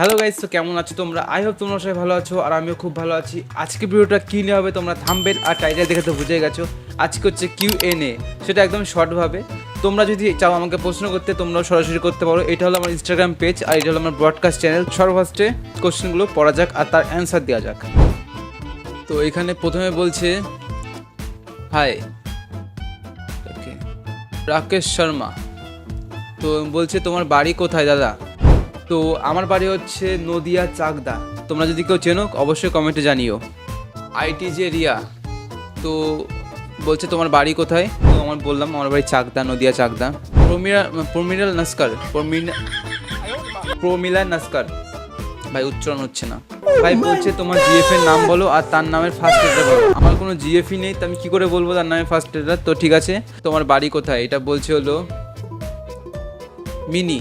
Hello guys তো কেমন আছো তোমরা? আই হোপ তোমরা সবাই ভালো আছো আর আমিও খুব ভালো আছি। আজকে ভিডিওটা কী নিয়ে হবে তোমরা থামবেল আর টাইটেল দেখে তো বুঝে গেছো। আজকে হচ্ছে কিউ এন এ সেটা একদম শর্টভাবে তোমরা যদি চাও আমাকে প্রশ্ন করতে, তোমরাও সরাসরি করতে পারো। এটা হলো আমার ইনস্টাগ্রাম পেজ আর এটা হলো আমার ব্রডকাস্ট চ্যানেল সর্বফার্স্টে কোশ্চেনগুলো পড়া যাক আর তার অ্যান্সার দেওয়া যাক। তো এখানে প্রথমে বলছে হাই রাকেশ শর্মা। তো বলছে, তোমার বাড়ি কোথায়, দাদা? তো আমার বাড়ি হচ্ছে নদিয়া চাকদা। তোমরা যদি কেউ চেনো, অবশ্যই কমেন্টে জানিও। আইটি যে রিয়া। তো বলছে, তোমার বাড়ি কোথায়? তো আমার বললাম, আমার বাড়ি চাকদা, নদিয়া চাকদা। প্রমিরা, প্রমিরাল নাস্কার। প্রমিনা, প্রমিলা নাস্কার। ভাই, উচ্চারণ হচ্ছে না। ভাই, বলছে, তোমার জিএফ এর নাম বলো আর তার নামের ফার্স্ট লেটার বলো। আমার কোনো জিএফই নেই, তো আমি কি করে বলব তার নামের ফার্স্ট লেটার তো ঠিক আছে, তোমার বাড়ি কোথায়? এটা বলছে হলো মিনি।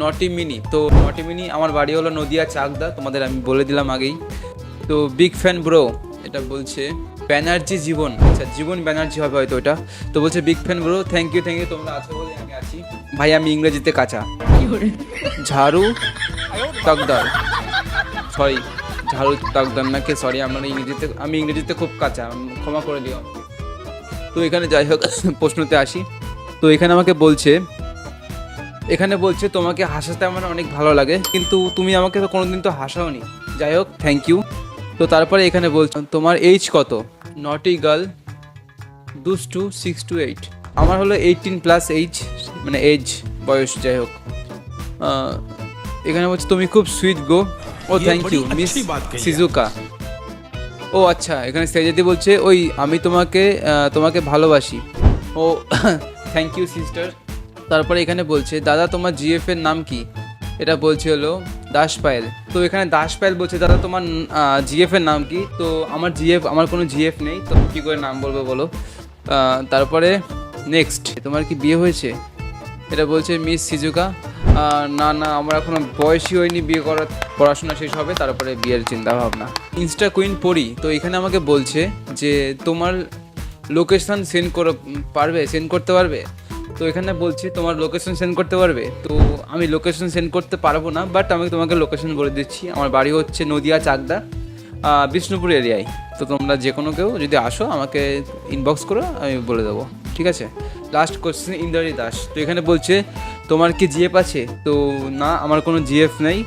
নটি মিনি। তো নটি মিনি, আমার বাড়ি হলো নদিয়া চাকদা, তোমাদের আমি বলে দিলাম আগেই। তো বিগ ফ্যান ব্রো এটা বলছে ব্যানার্জি জীবন। আচ্ছা জীবন ব্যানার্জি হবে হয়তো ওটা তো বলছে big fan bro thank you thank you তোমরা আছো বলে আমি আছি। ভাই, আমি ইংরেজিতে কাঁচা। ঝাড়ু তাকদার। সরি ঝাড়ু তাকদার নাকি সরি আমার ইংরেজিতে, আমি ইংরেজিতে খুব কাঁচা, ক্ষমা করে দিও। তো এখানে যাই হোক, প্রশ্নতে আসি। তো এখানে আমাকে বলছে এখানে বলছে তোমাকে হাসাতে আমার অনেক ভালো লাগে কিন্তু তুমি আমাকে তো কোনোদিন তো হাসাও নি যাই হোক থ্যাংক ইউ তো তারপরে এখানে বলছে তোমার এইজ কত? নটি গার্ল দুস টু সিক্স টু এইট আমার হলো এইটিন প্লাস এইজ মানে এজ বয়স যাই হোক। এখানে বলছে তুমি খুব সুইট গো। ও থ্যাংক ইউ মিস সিজুকা ও আচ্ছা এখানে সেজাদি বলছে ওই আমি তোমাকে তোমাকে ভালোবাসি। ও থ্যাংক ইউ সিস্টার তারপরে এখানে বলছে, দাদা, তোমার জিএফ এর নাম কি? এটা বলছে হলো দাস পায়েল তো এখানে দাস পায়েল বলছে, দাদা, তোমার জিএফ এর নাম কি? তো আমার জিএফ আমার কোনো জিএফ নেই, তো কী করে নাম বলব বলো? তারপরে নেক্সট তোমার কি বিয়ে হয়েছে? এটা বলছে মিস সিজুকা। না না, আমার এখনও বয়সই হয়নি বিয়ে করার, পড়াশোনা শেষ হবে, তারপরে বিয়ের চিন্তা ভাবনা ইনস্টা কুইন পড়ি তো এখানে আমাকে বলছে যে, তোমার লোকেশন সেন্ড করে, পারবে? সেন্ড করতে পারবে? তো এখানে বলছে, তোমার লোকেশন সেন্ড করতে পারবে? তো আমি লোকেশন সেন্ড করতে পারব না বাট আমি তোমাকে লোকেশন বলে দিচ্ছি। আমার বাড়ি হচ্ছে নদিয়া চাকদা বিষ্ণুপুর এরিয়ায়। তো তোমরা যে কোনো কেউ যদি আসো, আমাকে ইনবক্স করো, আমি বলে দেবো। ঠিক আছে? Last question Indrani Das. তো এখানে বলছে, তোমার কি জিএফ আছে? তো না, আমার কোনো জিএফ নেই।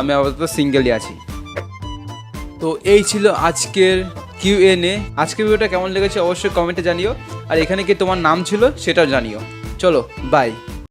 আমি আপাতত সিঙ্গেলই আছি। তো এই ছিল আজকের কিউ এন এ আজকের ভিডিওটা কেমন লেগেছে অবশ্যই কমেন্টে জানিও। আর এখানে কি তোমার নাম ছিল সেটাও জানিও। চলো বাই